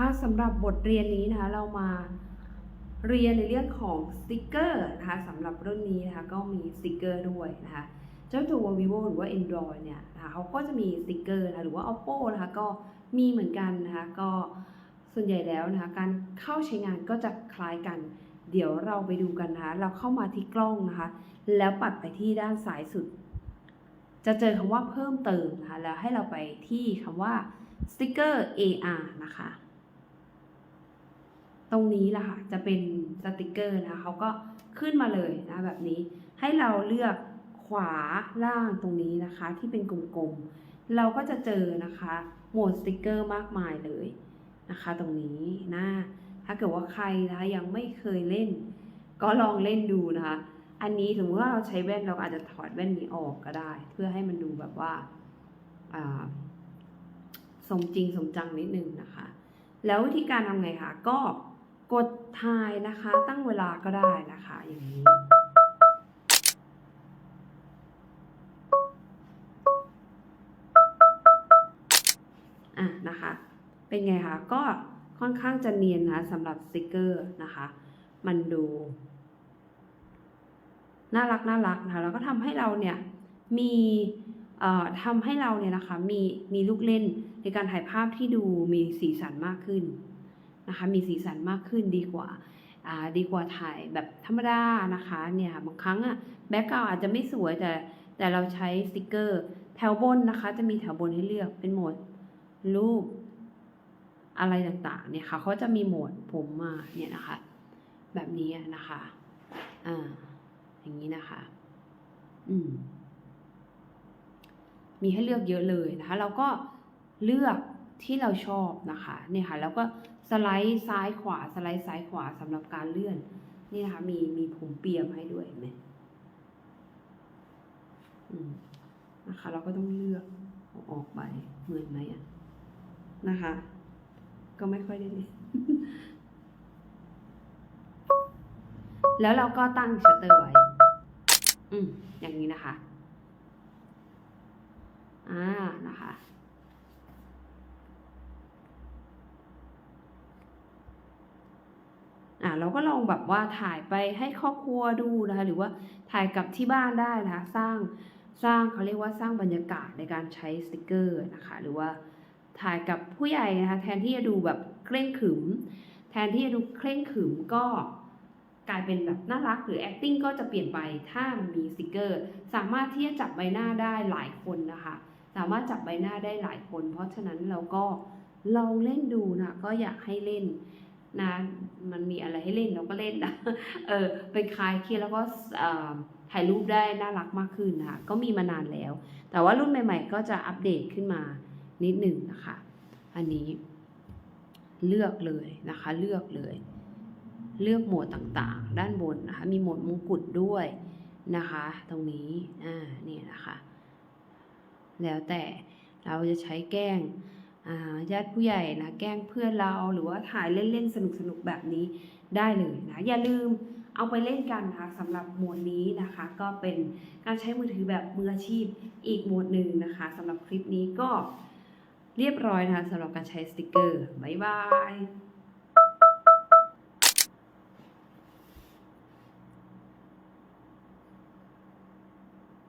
ค่ะสำหรับบทเรียนนี้นะคะเรามาเรียนในเรื่องของสติกเกอร์นะคะสำหรับรุ่นนี้นะคะก็มีสติกเกอร์ด้วยนะคะเจ้าตัว vivo หรือว่า android เนี่ยนะคะเขาก็จะมีสติกเกอร์นะคะหรือว่า oppo นะคะก็มีเหมือนกันนะคะก็ส่วนใหญ่แล้วนะคะการเข้าใช้งานก็จะคล้ายกัน เดี๋ยวเราไปดูกันนะคะเราเข้ามาที่กล้องนะคะแล้วปัดไปที่ด้านซ้ายสุด จะเจอคำว่าเพิ่มเติมนะคะแล้วให้เราไปที่คำว่าสติกเกอร์ AR นะคะ ตรงนี้ล่ะค่ะจะเป็นสติกเกอร์นะคะเขาก็ขึ้นมาเลยนะแบบนี้ ให้เราเลือกขวาล่างตรงนี้นะคะที่เป็นกลมๆ เราก็จะเจอนะคะโหมดสติกเกอร์มากมายเลยนะคะ ตรงนี้นะถ้าเกิดว่าใครนะคะยังไม่เคยเล่น ก็ลองเล่นดูนะคะ อันนี้สมมติว่าเราใช้แว่นเราอาจจะถอดแว่นนี้ออกก็ได้ เพื่อให้มันดูแบบว่าอ่าสมจริงสมจังนิดนึงนะคะ แล้ววิธีการทำไงคะก็ กดทายนะคะ ตั้งเวลาก็ได้นะคะ อย่างนี้ อะนะคะ เป็นไงคะ ก็ค่อนข้างจะเนียนนะสำหรับสติกเกอร์นะคะ มันดู น่ารักน่ารักนะคะ แล้วก็ทำให้เราเนี่ย มีทำให้เราเนี่ยนะคะ มีมีลูกเล่นในการถ่ายภาพที่ดูมีสีสันมากขึ้น นะคะมีสีสันมากขึ้นดีกว่าดีกว่าถ่ายแบบธรรมดานะคะเนี่ยค่ะบางครั้งอะแบ็กกราวอาจจะไม่สวยแต่แต่เราใช้สติกเกอร์แถวบนนะคะ จะมีแถวบนให้เลือกเป็นโหมดรูปอะไรต่างๆเนี่ยค่ะเขาจะมีโหมดผมมาเนี่ยนะคะ แบบนี้นะคะอ่าอย่างนี้นะคะ อืมมีให้เลือกเยอะเลยนะคะ เราก็เลือก ที่เราชอบนะคะเนี่ยค่ะแล้วก็สไลด์ซ้ายขวาสไลด์ซ้ายขวาสำหรับการเลื่อนนี่นะคะมีมีผมเปียมให้ด้วยเห็นไหมนะคะเราก็ต้องเลือกอออกไปเหมือนไหมอะนะคะ ก็ไม่ค่อยได้เลยแล้วเราก็ตั้งชัตเตอร์ไว้ อืมอย่างนี้นะคะ อ่า นะคะ อ่าเราก็ลองแบบว่าถ่ายไปให้ครอบครัวดูนะคะ หรือว่าถ่ายกับที่บ้านได้นะคะ สร้างสร้างเขาเรียกว่าสร้างบรรยากาศในการใช้สติกเกอร์นะคะ หรือว่าถ่ายกับผู้ใหญ่นะคะ แทนที่จะดูแบบเคร่งขรึม แทนที่จะดูเคร่งขรึมก็กลายเป็นแบบน่ารักหรือ acting ก็จะเปลี่ยนไปถ้ามีสติกเกอร์ สามารถที่จะจับใบหน้าได้หลายคนนะคะ สามารถจับใบหน้าได้หลายคน เพราะฉะนั้นเราก็ลองเล่นดูนะก็อยากให้เล่นนะ มันมีอะไรให้เล่นเราก็เล่นนะเออเป็นคลายเครียดแล้วก็ถ่ายรูปได้น่ารักมากขึ้นนะคะก็มีมานานแล้ว แต่ว่ารุ่นใหม่ ๆ ก็จะอัปเดตขึ้นมานิดหนึ่งนะคะ อันนี้เลือกเลยนะคะ เลือกเลย เลือกโหมดต่างๆ ด้านบนนะคะ มีโหมดมงกุฎด้วยนะคะ ตรงนี้อ่านี่นะคะ แล้วแต่เราจะใช้แกล้ง ญาติผู้ใหญ่นะแกล้งเพื่อนเราหรือว่าถ่ายเล่นๆสนุกๆแบบนี้ได้เลยนะอย่าลืมเอาไปเล่นกันนะคะสำหรับหมดนี้นะคะ ก็เป็นการใช้มือถือแบบมืออาชีพอีกหมดหนึ่งนะคะสำหรับคลิปนี้ก็เรียบร้อยนะคะสำหรับการใช้สติกเกอร์บ๊ายบาย